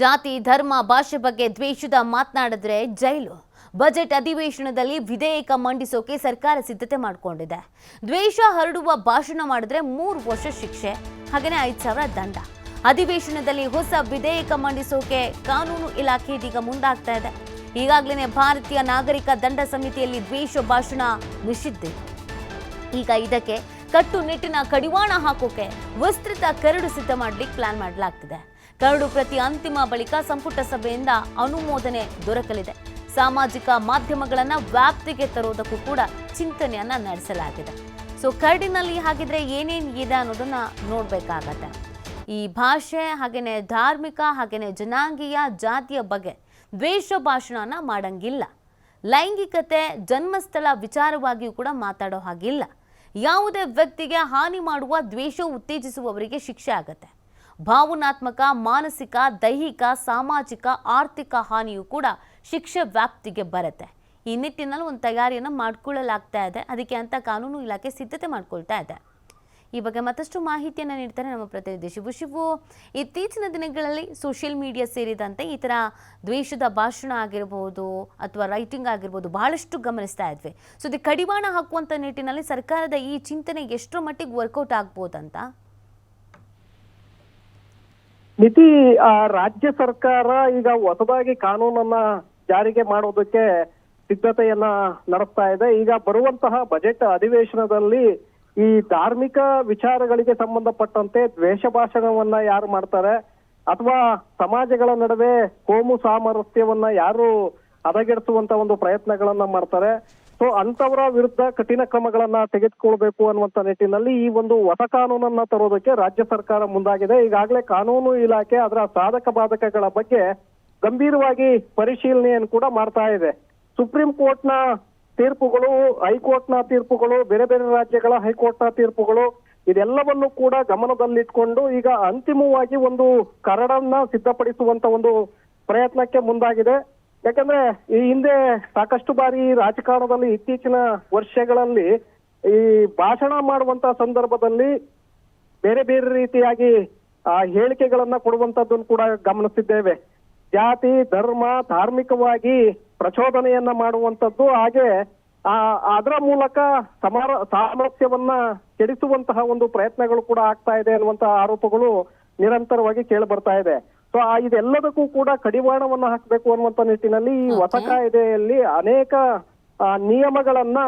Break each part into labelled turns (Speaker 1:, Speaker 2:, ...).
Speaker 1: ಜಾತಿ, ಧರ್ಮ, ಭಾಷೆ ಬಗ್ಗೆ ದ್ವೇಷದ ಮಾತನಾಡಿದ್ರೆ ಜೈಲು. ಬಜೆಟ್ ಅಧಿವೇಶನದಲ್ಲಿ ವಿಧೇಯಕ ಮಂಡಿಸೋಕೆ ಸರ್ಕಾರ ಸಿದ್ಧತೆ ಮಾಡಿಕೊಂಡಿದೆ. ದ್ವೇಷ ಹರಡುವ ಭಾಷಣ ಮಾಡಿದ್ರೆ ಮೂರು ವರ್ಷ ಶಿಕ್ಷೆ ಹಾಗೆಯೇ ಐದು ಸಾವಿರ ದಂಡ. ಅಧಿವೇಶನದಲ್ಲಿ ಹೊಸ ವಿಧೇಯಕ ಮಂಡಿಸೋಕೆ ಕಾನೂನು ಇಲಾಖೆ ಇದೀಗ ಮುಂದಾಗ್ತಾ ಇದೆ. ಈಗಾಗಲೇ ಭಾರತೀಯ ನಾಗರಿಕ ದಂಡ ಸಮಿತಿಯಲ್ಲಿ ದ್ವೇಷ ಭಾಷಣ ನಿಷಿದ್ಧ. ಈಗ ಇದಕ್ಕೆ ಕಟ್ಟುನಿಟ್ಟಿನ ಕಡಿವಾಣ ಹಾಕೋಕೆ ವಿಸ್ತೃತ ಕರಡು ಸಿದ್ಧ ಮಾಡಲಿಕ್ಕೆ ಪ್ಲಾನ್ ಮಾಡಲಾಗ್ತಿದೆ. ಕರಡು ಪ್ರತಿ ಅಂತಿಮ ಬಳಿಕ ಸಂಪುಟ ಸಭೆಯಿಂದ ಅನುಮೋದನೆ ದೊರಕಲಿದೆ. ಸಾಮಾಜಿಕ ಮಾಧ್ಯಮಗಳನ್ನ ವ್ಯಾಪ್ತಿಗೆ ತರುವುದಕ್ಕೂ ಕೂಡ ಚಿಂತನೆಯನ್ನ ನಡೆಸಲಾಗಿದೆ. ಸೊ ಕರಡಿನಲ್ಲಿ ಹಾಗಿದ್ರೆ ಏನೇನು ಇದೆ ಅನ್ನೋದನ್ನ ನೋಡ್ಬೇಕಾಗತ್ತೆ. ಈ ಭಾಷೆ ಹಾಗೇನೆ ಧಾರ್ಮಿಕ ಹಾಗೇನೆ ಜನಾಂಗೀಯ ಜಾತಿಯ ಬಗ್ಗೆ ದ್ವೇಷ ಭಾಷಣನ ಮಾಡಂಗಿಲ್ಲ. ಲೈಂಗಿಕತೆ, ಜನ್ಮಸ್ಥಳ ವಿಚಾರವಾಗಿಯೂ ಕೂಡ ಮಾತಾಡೋ ಹಾಗಿಲ್ಲ. ಯಾವುದೇ ವ್ಯಕ್ತಿಗೆ ಹಾನಿ ಮಾಡುವ, ದ್ವೇಷ ಉತ್ತೇಜಿಸುವವರಿಗೆ ಶಿಕ್ಷೆ ಆಗತ್ತೆ. ಭಾವನಾತ್ಮಕ, ಮಾನಸಿಕ, ದೈಹಿಕ, ಸಾಮಾಜಿಕ, ಆರ್ಥಿಕ ಹಾನಿಯೂ ಕೂಡ ಶಿಕ್ಷೆ ವ್ಯಾಪ್ತಿಗೆ ಬರುತ್ತೆ. ಈ ನಿಟ್ಟಿನಲ್ಲಿ ಒಂದು ತಯಾರಿಯನ್ನು ಮಾಡಿಕೊಳ್ಳಲಾಗ್ತಾ ಇದೆ. ಅದಕ್ಕೆ ಅಂತ ಕಾನೂನು ಇಲಾಖೆ ಸಿದ್ಧತೆ ಮಾಡ್ಕೊಳ್ತಾ ಇದೆ. ಈ ಬಗ್ಗೆ ಮತ್ತಷ್ಟು ಮಾಹಿತಿಯನ್ನು ನೀಡ್ತಾರೆ ನಮ್ಮ ಪ್ರತಿನಿಧಿ ಶಿವು. ಶಿವು, ಇತ್ತೀಚಿನ ದಿನಗಳಲ್ಲಿ ಸೋಷಿಯಲ್ ಮೀಡಿಯಾ ಸೇರಿದಂತೆ ಈ ಥರ ದ್ವೇಷದ ಭಾಷಣ ಆಗಿರ್ಬೋದು ಅಥವಾ ರೈಟಿಂಗ್ ಆಗಿರ್ಬೋದು ಬಹಳಷ್ಟು ಗಮನಿಸ್ತಾ ಇದ್ವಿ. ಸೊ, ಇದು ಕಡಿವಾಣ ಹಾಕುವಂಥ ನಿಟ್ಟಿನಲ್ಲಿ ಸರ್ಕಾರದ ಈ ಚಿಂತನೆ ಎಷ್ಟರ ಮಟ್ಟಿಗೆ ವರ್ಕೌಟ್ ಆಗ್ಬೋದಂತ?
Speaker 2: ಮಿತಿ ಆ, ರಾಜ್ಯ ಸರ್ಕಾರ ಈಗ ಹೊಸದಾಗಿ ಕಾನೂನನ್ನ ಜಾರಿಗೆ ಮಾಡೋದಕ್ಕೆ ಸಿದ್ಧತೆಯನ್ನ ನಡೆಸ್ತಾ ಇದೆ. ಈಗ ಬರುವಂತಹ ಬಜೆಟ್ ಅಧಿವೇಶನದಲ್ಲಿ ಈ ಧಾರ್ಮಿಕ ವಿಚಾರಗಳಿಗೆ ಸಂಬಂಧಪಟ್ಟಂತೆ ದ್ವೇಷ ಭಾಷಣವನ್ನ ಯಾರು ಮಾಡ್ತಾರೆ? ಅಥವಾ ಸಮಾಜಗಳ ನಡುವೆ ಕೋಮು ಸಾಮರಸ್ಯವನ್ನ ಯಾರು ಹದಗೆಡಿಸುವಂತ ಒಂದು ಪ್ರಯತ್ನಗಳನ್ನ ಮಾಡ್ತಾರೆ? ಸೊ ಅಂತವರ ವಿರುದ್ಧ ಕಠಿಣ ಕ್ರಮಗಳನ್ನ ತೆಗೆದುಕೊಳ್ಬೇಕು ಅನ್ನುವಂತ ನಿಟ್ಟಿನಲ್ಲಿ ಈ ಒಂದು ಹೊಸ ಕಾನೂನನ್ನ ತರೋದಕ್ಕೆ ರಾಜ್ಯ ಸರ್ಕಾರ ಮುಂದಾಗಿದೆ. ಈಗಾಗಲೇ ಕಾನೂನು ಇಲಾಖೆ ಅದರ ಸಾಧಕ ಬಾಧಕಗಳ ಬಗ್ಗೆ ಗಂಭೀರವಾಗಿ ಪರಿಶೀಲನೆಯನ್ನು ಕೂಡ ಮಾಡ್ತಾ ಇದೆ. ಸುಪ್ರೀಂ ಕೋರ್ಟ್ನ ತೀರ್ಪುಗಳು, ಹೈಕೋರ್ಟ್ನ ತೀರ್ಪುಗಳು, ಬೇರೆ ಬೇರೆ ರಾಜ್ಯಗಳ ಹೈಕೋರ್ಟ್ನ ತೀರ್ಪುಗಳು, ಇದೆಲ್ಲವನ್ನು ಕೂಡ ಗಮನದಲ್ಲಿಟ್ಕೊಂಡು ಈಗ ಅಂತಿಮವಾಗಿ ಒಂದು ಕರಡನ್ನ ಸಿದ್ಧಪಡಿಸುವಂತ ಒಂದು ಪ್ರಯತ್ನಕ್ಕೆ ಮುಂದಾಗಿದೆ. ಯಾಕಂದ್ರೆ ಈ ಹಿಂದೆ ಸಾಕಷ್ಟು ಬಾರಿ ರಾಜಕಾರಣದಲ್ಲಿ ಇತ್ತೀಚಿನ ವರ್ಷಗಳಲ್ಲಿ ಈ ಭಾಷಣ ಮಾಡುವಂತ ಸಂದರ್ಭದಲ್ಲಿ ಬೇರೆ ಬೇರೆ ರೀತಿಯಾಗಿ, ಆ, ಹೇಳಿಕೆಗಳನ್ನ ಕೊಡುವಂತದ್ದನ್ನು ಕೂಡ ಗಮನಿಸಿದ್ದೇವೆ. ಜಾತಿ, ಧರ್ಮ, ಧಾರ್ಮಿಕವಾಗಿ ಪ್ರಚೋದನೆಯನ್ನ ಮಾಡುವಂತದ್ದು ಹಾಗೆ, ಆ, ಅದರ ಮೂಲಕ ಸಮಾರ, ಸಾಮರಸ್ಯವನ್ನ ಕೆಡಿಸುವಂತಹ ಒಂದು ಪ್ರಯತ್ನಗಳು ಕೂಡ ಆಗ್ತಾ ಇದೆ ಅನ್ನುವಂತಹ ಆರೋಪಗಳು ನಿರಂತರವಾಗಿ ಕೇಳಿ ಬರ್ತಾ ಇದೆ. ಸೊ ಇದೆಲ್ಲದಕ್ಕೂ ಕೂಡ ಕಡಿವಾಣವನ್ನ ಹಾಕಬೇಕು ಅನ್ನುವಂತ ನಿಟ್ಟಿನಲ್ಲಿ ಈ ಹೊಸ ಕಾಯ್ದೆಯಲ್ಲಿ ಅನೇಕ ನಿಯಮಗಳನ್ನ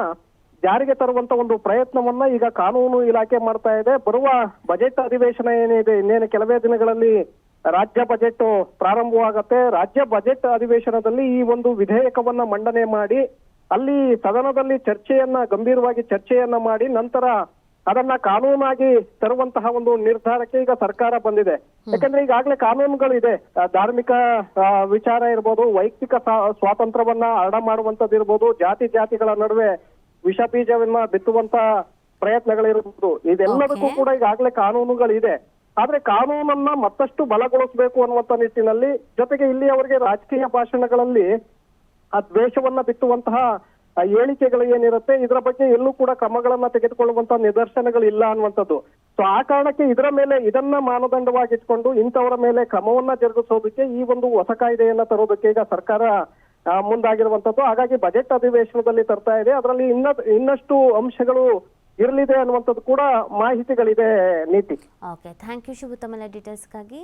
Speaker 2: ಜಾರಿಗೆ ತರುವಂತ ಒಂದು ಪ್ರಯತ್ನವನ್ನ ಈಗ ಕಾನೂನು ಇಲಾಖೆ ಮಾಡ್ತಾ ಇದೆ. ಬರುವ ಬಜೆಟ್ ಅಧಿವೇಶನ ಏನಿದೆ ಇನ್ನೇನು ಕೆಲವೇ ದಿನಗಳಲ್ಲಿ ರಾಜ್ಯ ಬಜೆಟ್ ಪ್ರಾರಂಭವಾಗತ್ತೆ. ರಾಜ್ಯ ಬಜೆಟ್ ಅಧಿವೇಶನದಲ್ಲಿ ಈ ಒಂದು ವಿಧೇಯಕವನ್ನ ಮಂಡನೆ ಮಾಡಿ ಅಲ್ಲಿ ಸದನದಲ್ಲಿ ಚರ್ಚೆಯನ್ನ ಗಂಭೀರವಾಗಿ ಚರ್ಚೆಯನ್ನ ಮಾಡಿ ನಂತರ ಅದನ್ನ ಕಾನೂನಾಗಿ ತರುವಂತಹ ಒಂದು ನಿರ್ಧಾರಕ್ಕೆ ಈಗ ಸರ್ಕಾರ ಬಂದಿದೆ. ಯಾಕಂದ್ರೆ ಈಗಾಗಲೇ ಕಾನೂನುಗಳಿದೆ ಇದೆ. ಧಾರ್ಮಿಕ ವಿಚಾರ ಇರ್ಬೋದು ವೈಯಕ್ತಿಕ ಸ್ವಾ- ಸ್ವಾತಂತ್ರ್ಯವನ್ನ ಹರಡ ಮಾಡುವಂತದ್ದು ಇರ್ಬೋದು ಜಾತಿ ಜಾತಿಗಳ ನಡುವೆ ವಿಷ ಬೀಜವನ್ನ ಬಿತ್ತುವಂತ ಪ್ರಯತ್ನಗಳಿರ್ಬೋದು. ಇದೆಲ್ಲದಕ್ಕೂ. ಕೂಡ ಈಗಾಗಲೇ ಕಾನೂನುಗಳಿದೆ. ಆದ್ರೆ ಕಾನೂನನ್ನ ಮತ್ತಷ್ಟು ಬಲಗೊಳಿಸಬೇಕು ಅನ್ನುವಂತ ನಿಟ್ಟಿನಲ್ಲಿ ಜೊತೆಗೆ ಇಲ್ಲಿ ಅವರಿಗೆ ರಾಜಕೀಯ ಭಾಷಣಗಳಲ್ಲಿ ಆ ದ್ವೇಷವನ್ನ ಬಿತ್ತುವಂತಹ ಹೇಳಿಕೆಗಳು ಏನಿರುತ್ತೆ, ಇದರ ಬಗ್ಗೆ ಎಲ್ಲೂ ಕೂಡ ಕ್ರಮಗಳನ್ನ ತೆಗೆದುಕೊಳ್ಳುವಂತ ನಿದರ್ಶನಗಳಿಲ್ಲ ಅನ್ನುವಂಥದ್ದು. ಸೊ ಆ ಕಾರಣಕ್ಕೆ ಇದರ ಮೇಲೆ ಇದನ್ನ ಮಾನದಂಡವಾಗಿಟ್ಕೊಂಡು ಇಂಥವರ ಮೇಲೆ ಕ್ರಮವನ್ನ ಜರುಗಿಸೋದಕ್ಕೆ ಈ ಒಂದು ಹೊಸ ಕಾಯ್ದೆಯನ್ನ ತರೋದಕ್ಕೆ ಈಗ ಸರ್ಕಾರ ಮುಂದಾಗಿರುವಂತದ್ದು ಹಾಗಾಗಿ ಬಜೆಟ್ ಅಧಿವೇಶನದಲ್ಲಿ ತರ್ತಾ ಇದೆ. ಅದರಲ್ಲಿ ಇನ್ನ ಇನ್ನಷ್ಟು ಅಂಶಗಳು ಇರಲಿದೆ ಅನ್ನುವಂಥದ್ದು ಕೂಡ ಮಾಹಿತಿಗಳಿದೆ ನೀತಿ.
Speaker 1: ಓಕೆ ಥ್ಯಾಂಕ್ ಯು ಶುಭ ತಮ್ಮೆಲ್ಲ ಡೀಟೇಲ್ಸ್ಗಾಗಿ